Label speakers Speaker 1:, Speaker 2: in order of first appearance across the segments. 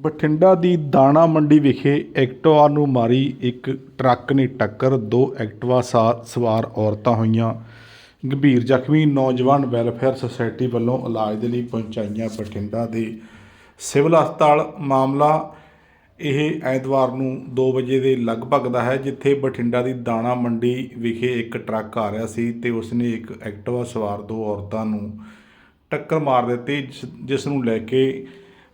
Speaker 1: ਬਠਿੰਡਾ ਦੀ ਦਾਣਾ ਮੰਡੀ ਵਿਖੇ ਐਕਟਿਵਾ ਨੂੰ ਮਾਰੀ ਇੱਕ ਟਰੱਕ ਨੇ ਟੱਕਰ। ਦੋ ਐਕਟਿਵਾ ਸਾ- ਸਵਾਰ ਔਰਤਾਂ ਹੋਈਆਂ। ਗੰਭੀਰ ਜ਼ਖਮੀ ਨੌਜਵਾਨ ਵੈਲਫੇਅਰ ਸੁਸਾਇਟੀ ਵੱਲੋਂ ਇਲਾਜ ਦੇ ਲਈ ਪਹੁੰਚਾਈਆਂ ਬਠਿੰਡਾ ਦੇ ਸਿਵਲ ਹਸਪਤਾਲ। ਮਾਮਲਾ ਇਹ ਐਤਵਾਰ ਨੂੰ 2 ਵਜੇ ਦੇ ਲਗਭਗ ਦਾ ਹੈ, ਜਿੱਥੇ ਬਠਿੰਡਾ ਦੀ ਦਾਣਾ ਮੰਡੀ ਵਿਖੇ ਇੱਕ ਟਰੱਕ ਆ ਰਿਹਾ ਸੀ ਤੇ ਉਸਨੇ ਇੱਕ ਐਕਟਿਵਾ ਸਵਾਰ ਦੋ ਔਰਤਾਂ ਨੂੰ ਟੱਕਰ ਮਾਰ ਦਿੱਤੀ, ਜਿਸ- ਜਿਸ ਨੂੰ ਲੈ ਕੇ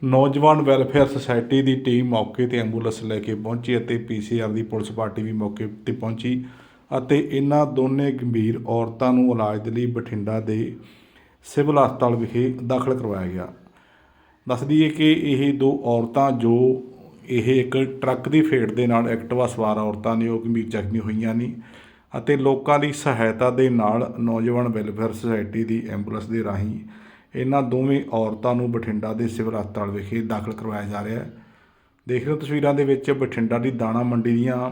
Speaker 1: ਨੌਜਵਾਨ ਵੈਲਫੇਅਰ ਸੁਸਾਇਟੀ ਦੀ ਟੀਮ ਮੌਕੇ ਤੇ ਐਂਬੂਲੈਂਸ ਲੈ ਕੇ ਪਹੁੰਚੀ ਅਤੇ ਪੀਸੀਆਰ ਦੀ ਪੁਲਿਸ ਪਾਰਟੀ ਵੀ ਮੌਕੇ ਤੇ ਪਹੁੰਚੀ ਅਤੇ ਇਹਨਾਂ ਦੋਨੇ ਗੰਭੀਰ ਔਰਤਾਂ ਨੂੰ ਇਲਾਜ ਦੇ ਲਈ ਬਠਿੰਡਾ ਦੇ ਸਿਵਲ ਹਸਪਤਾਲ ਵਿਖੇ ਦਾਖਲ ਕਰਵਾਇਆ ਗਿਆ। ਦੱਸ ਦਈਏ ਕਿ ਇਹ ਦੋ ਔਰਤਾਂ ਜੋ ਇਹ ਇੱਕ ਟਰੱਕ ਦੀ ਫੇਟ ਦੇ ਨਾਲ ਐਕਟਿਵਾ ਸਵਾਰ ਔਰਤਾਂ ਨੇ, ਉਹ ਗੰਭੀਰ ਜ਼ਖਮੀ ਹੋਈਆਂ ਨੇ ਅਤੇ ਲੋਕਾਂ ਦੀ ਸਹਾਇਤਾ ਦੇ ਨਾਲ ਨੌਜਵਾਨ ਵੈਲਫੇਅਰ ਸੁਸਾਇਟੀ ਦੀ ਐਂਬੂਲੈਂਸ ਦੇ ਰਾਹੀਂ ਇਹਨਾਂ ਦੋਵੇਂ ਔਰਤਾਂ ਨੂੰ ਬਠਿੰਡਾ ਦੇ ਸਿਵਲ ਹਸਪਤਾਲ ਵਿਖੇ ਦਾਖਲ ਕਰਵਾਇਆ ਜਾ ਰਿਹਾ ਹੈ। ਦੇਖ ਰਹੇ ਤਸਵੀਰਾਂ ਦੇ ਵਿੱਚ ਬਠਿੰਡਾ ਦੀ ਦਾਣਾ ਮੰਡੀ ਦੀਆਂ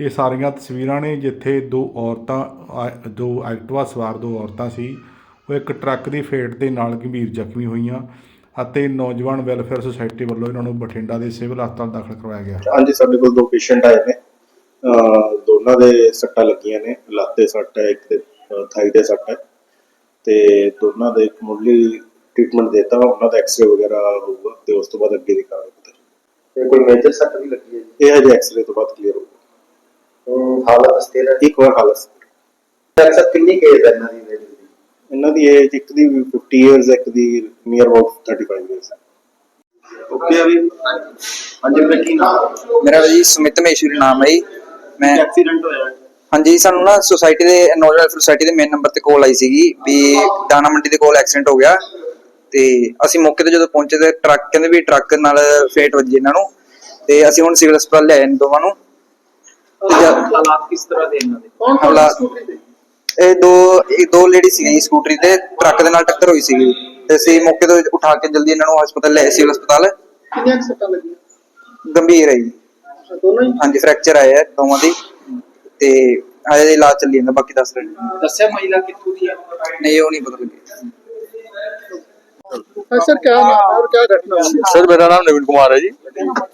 Speaker 1: ਇਹ ਸਾਰੀਆਂ ਤਸਵੀਰਾਂ ਨੇ, ਜਿੱਥੇ ਦੋ ਔਰਤਾਂ ਦੋ ਐਕਟਿਵਾ ਸਵਾਰ ਦੋ ਔਰਤਾਂ ਸੀ। ਉਹ ਇੱਕ ਟਰੱਕ ਦੀ ਫੇਟ ਦੇ ਨਾਲ ਗੰਭੀਰ ਜ਼ਖਮੀ ਹੋਈਆਂ ਅਤੇ ਨੌਜਵਾਨ ਵੈਲਫੇਅਰ ਸੁਸਾਇਟੀ ਵੱਲੋਂ ਇਹਨਾਂ ਨੂੰ ਬਠਿੰਡਾ ਦੇ ਸਿਵਲ ਹਸਪਤਾਲ ਦਾਖਲ ਕਰਵਾਇਆ ਗਿਆ।
Speaker 2: ਹਾਂਜੀ, ਸਾਡੇ ਕੋਲ ਦੋ ਪੇਸ਼ੈਂਟ ਆਏ ਨੇ। ਅਹ, ਦੋਨਾਂ ਦੇ ਸੱਟਾਂ ਲੱਗੀਆਂ ਨੇ। ਲੱਤ ਤੇ ਸੱਟ ਹੈ, ਇੱਕ ਤੇ ਥਾਈ ਤੇ ਸੱਟ ਹੈ। ਤੇ ਦੋਨਾਂ ਦੇ ਇੱਕ ਮੁੱਢਲੀ ਟ੍ਰੀਟਮੈਂਟ ਦਿੱਤਾ ਉਹਨਾਂ ਦਾ ਐਕਸਰੇ ਵਗੈਰਾ ਹੋਊਗਾ ਤੇ ਉਸ ਤੋਂ ਬਾਅਦ ਅੱਗੇ ਦੀ ਕਾਰਵਾਈ ਕਰਾਂਗੇ
Speaker 3: ਤੇ ਕੋਈ ਮੇਜਰ ਸੱਟ ਵੀ ਲੱਗੀ ਹੈ ਜੀ?
Speaker 2: ਇਹ ਹਜੇ ਐਕਸਰੇ ਤੋਂ ਬਾਅਦ ਕਲੀਅਰ ਹੋਊਗਾ।
Speaker 3: ਹਾਲਤ ਸਥਿਰ ਹੈ?
Speaker 2: ਇੱਕ ਵਾਰ ਹਾਲਤ
Speaker 3: ਅਕਸਰ ਕਿੰਨੀ ਕੇਸ ਹੈ ਇਹਨਾਂ ਦੀ? ladies ਦੀ
Speaker 2: ਇਹਨਾਂ ਦੀ ਏਜ ਇੱਕ ਦੀ 50 ਇਅਰਸ ਇੱਕ ਦੀ ਨੀਅਰ ਅਬਾਊਟ 35 ਇਅਰਸ
Speaker 3: ਓਕੇ ਅਭੀ। ਹਾਂਜੀ ਬੇਟਾ ਕੀ ਨਾਮ?
Speaker 4: ਮੇਰਾ ਜੀ ਸੁਮਿਤ ਮਹੇਸ਼ਵਰੀ ਨਾਮ ਹੈ ਜੀ। ਮੈਂ
Speaker 3: ਐਕਸੀਡੈਂਟ ਹੋਇਆ।
Speaker 4: ਹਾਂਜੀ ਸਾਨੂੰ ਨਾ ਸੁਸਾਇਟੀ ਦੇ ਨੋਡਲ ਸੁਸਾਇਟੀ ਦੇ ਮੇਨ ਨੰਬਰ ਤੇ ਕਾਲ ਆਈ ਸੀਗੀ ਵੀ ਦਾਣਾ ਮੰਡੀ ਦੇ ਕੋਲ ਐਕਸੀਡੈਂਟ ਹੋ ਗਿਆ ਤੇ ਅਸੀਂ ਮੌਕੇ ਤੇ ਜਦੋਂ ਪਹੁੰਚੇ ਤੇ ਟਰੱਕ ਕਹਿੰਦੇ ਵੀ ਟਰੱਕ ਨਾਲ ਫੇਟ ਵੱਜੀ ਇਹਨਾਂ ਨੂੰ ਤੇ ਅਸੀਂ ਹੁਣ ਸਿਵਲ ਹਸਪਤਾਲ ਲਿਆਏ ਨੇ ਦੋਵਾਂ ਨੂੰ। ਤੇ ਜਦ-
Speaker 3: ਹਾਲਾਤ ਕਿਸ ਤਰ੍ਹਾਂ ਦੇ ਇਹਨਾਂ ਦੇ?
Speaker 4: ਕੌਣ ਹਮਲਾ ਇਹ ਦੋ ਇਹ ਦੋ ਲੇਡੀ ਜੀ ਸਕੂਟਰੀ ਤੇ ਟਰੱਕ ਦੇ ਨਾਲ ਟੱਕਰ ਹੋਈ ਸੀਗੀ। ਤੇ ਅਸੀਂ ਮੌਕੇ ਤੋਂ ਉਠਾ ਕੇ ਜਲਦੀ ਇਹਨਾਂ ਨੂੰ ਹਸਪਤਾਲ ਲਿਆਏ ਸਿਵਲ ਹਸਪਤਾਲ।
Speaker 5: ਕਿੰਨੀਆਂ ਸੱਟਾਂ ਲੱਗੀਆਂ?
Speaker 4: ਗੰਭੀਰ ਹੈ ਜੀ।
Speaker 5: ਦੋਨੋਂ ਹੀ?
Speaker 4: ਹਾਂਜੀ ਫ੍ਰੈਕਚਰ ਆਇਆ ਹੈ ਦੋਵਾਂ ਦੀ। ਤੇ ਹਜੇ ਇਲਾਜ ਚੱਲੀ ਜਾਂਦਾ ਬਾਕੀ ਦੱਸ ਰਹੇ ਨੇ
Speaker 3: ਦੱਸਿਆ ਮਹਿਲਾ ਕਿੱਥੋਂ ਦੀ ਹੈ
Speaker 4: ਨਹੀਂ ਉਹ ਨਹੀਂ ਪਤਾ ਲੱਗਿਆ
Speaker 5: हाँ, सर क्या नाम है और क्या घटना हुई
Speaker 6: ਸਰ ਮੇਰਾ ਨਾਮ ਨਵੀਨ ਕੁਮਾਰ ਹੈ ਜੀ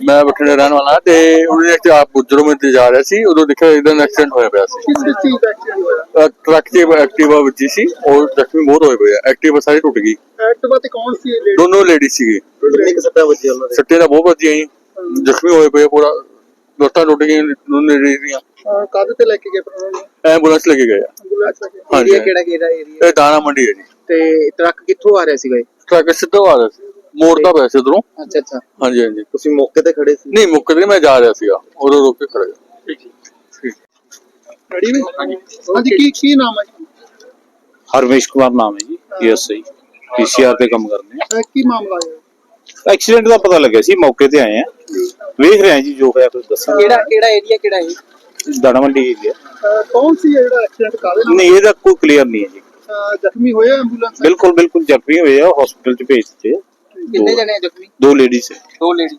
Speaker 6: ਮੈਂ ਬਠਿੰਡੇ ਰਹਿਣ ਵਾਲਾ ਹਾਂ ਤੇ ਉਹਨੇ ਇੱਕ ਆਪ ਗੁਜਰੋਂ ਮੈਂ ਤੇ ਜਾ ਰਿਹਾ ਸੀ ਉਦੋਂ ਦੇਖਿਆ ਇਦਾਂ ਐਕਸੀਡੈਂਟ ਹੋਇਆ ਪਿਆ ਸੀ
Speaker 5: किस किस चीज का एक्सीडेंट हुआ
Speaker 6: ਅਹ ਟਰੱਕ 'ਚ ਐਕਟਿਵਾ ਵੱਜੀ ਸੀ ਔਰ ਜ਼ਖਮੀ ਬਹੁਤ ਹੋਏ ਪਏ ਆ ਐਕਟਿਵਾ ਸਾਰੀ ਟੁੱਟ ਗਈ
Speaker 5: एक्टिवा ते कौन सी लेडी
Speaker 6: ਦੋਨੋਂ ਲੇਡੀ ਸੀਗੇ
Speaker 2: ਕਿੰਨੀ ਕੁ ਸੱਟਾਂ ਵੱਜੀਆਂ ਉਹਨਾਂ ਦੇ
Speaker 6: ਸੱਟੇ ਦਾ ਬਹੁਤ ਵੱਜੀਆਂ ਜੀ ਜ਼ਖਮੀ ਹੋਏ ਪਏ ਆ ਪੂਰਾ ਦੋਸਤਾਂ ਟੁੱਟ ਗਈਆਂ ਦੋਨੇ ਜਿਹੜੀਆਂ ਅਹ
Speaker 5: ਕਾਹਦੇ ਤੇ ਲੈ ਕੇ ਗਏ ਪਰਵਾਹ ਨਹੀਂ
Speaker 6: ਐਂਬੂਲੈਂਸ ਲੈ ਕੇ ਗਏ
Speaker 5: ਐਂਬੂਲੈਂਸ ਲੱਗੇ
Speaker 6: ਹਾਂਜੀ।
Speaker 4: ਏਰੀਆ ਕਿਹੜਾ ਕਿਹੜਾ ਏਰੀਆ
Speaker 6: ਇਹ ਦਾਣਾ ਮੰਡੀ ਹੈ ਜੀ।
Speaker 4: ਤੇ ਟਰੱਕ ਕਿੱਥੋਂ ਆ ਰਿਹਾ ਸੀਗਾ ਇਹ?
Speaker 6: ਟਰੱਕ ਸਿੱਧਾ ਆ ਰਿਹਾ ਸੀ। ਮੋੜਦਾ ਪਿਆ ਸੀ ਉਧਰੋਂ।
Speaker 4: ਅੱਛਾ ਅੱਛਾ।
Speaker 6: ਹਾਂਜੀ ਹਾਂਜੀ।
Speaker 2: ਤੁਸੀਂ ਮੌਕੇ ਤੇ ਖੜੇ ਸੀ?
Speaker 6: ਨਹੀਂ ਮੁੱਕਦੇ ਮੈਂ ਜਾ ਰਿਹਾ ਸੀਗਾ। ਉਦੋਂ ਰੁਕ ਕੇ ਖੜ
Speaker 5: ਗਿਆ। ਰੈਡੀ ਵੀ? ਹਾਂਜੀ। ਕੀ ਕੀ ਨਾਮ ਹੈ ਜੀ?
Speaker 7: ਹਰਮੇਸ਼ ਕੁਮਾਰ ਨਾਮ ਹੈ ਜੀ ਐਸਆਈ ਪੀਸੀਆਰ ਤੇ ਕੰਮ ਕਰਦੇ
Speaker 5: ਆ। ਕੀ ਮਾਮਲਾ
Speaker 7: ਹੈ ਐਕਸੀਡੈਂਟ ਦਾ ਪਤਾ ਲੱਗਿਆ ਸੀ ਮੌਕੇ ਤੇ ਆਏ ਆ। ਵੇਖ ਰਹੇ ਹਾਂ ਜੀ ਜੋ ਹੋਇਆ ਕੁਝ ਦੱਸਾਂਗੇ।
Speaker 4: ਕਿਹੜਾ ਕਿਹੜਾ ਏਰੀਆ ਕਿਹੜਾ ਹੈ
Speaker 7: ਦਾਣਾ ਏਰੀਆ
Speaker 5: ਕੌਣ ਸੀ ਜਿਹੜਾ ਐਕਸੀਡੈਂਟ ਕਾਹਦੇ ਨਾਲ
Speaker 7: ਨਹੀਂ ਇਹਦਾ ਕੋਈ ਕਲੀਅਰ ਨਹੀਂ ਹੈ ਜੀ।
Speaker 5: ਅਹ ਜ਼ਖਮੀ ਹੋਏ ਐਂਬੂਲੈਂਸ
Speaker 7: ਬਿਲਕੁਲ ਬਿਲਕੁਲ ਜ਼ਖਮੀ ਹੋਏ ਆ ਹਸਪੀਟਲ ਚ ਭੇਜ ਦਿੱਤੇ
Speaker 4: ਕਿੰਨੇ ਦੋ- ਜਣੇ ਜ਼ਖਮੀ?
Speaker 7: ਦੋ ਲੇਡੀਜ਼
Speaker 4: ਦੋ ਲੇਡੀ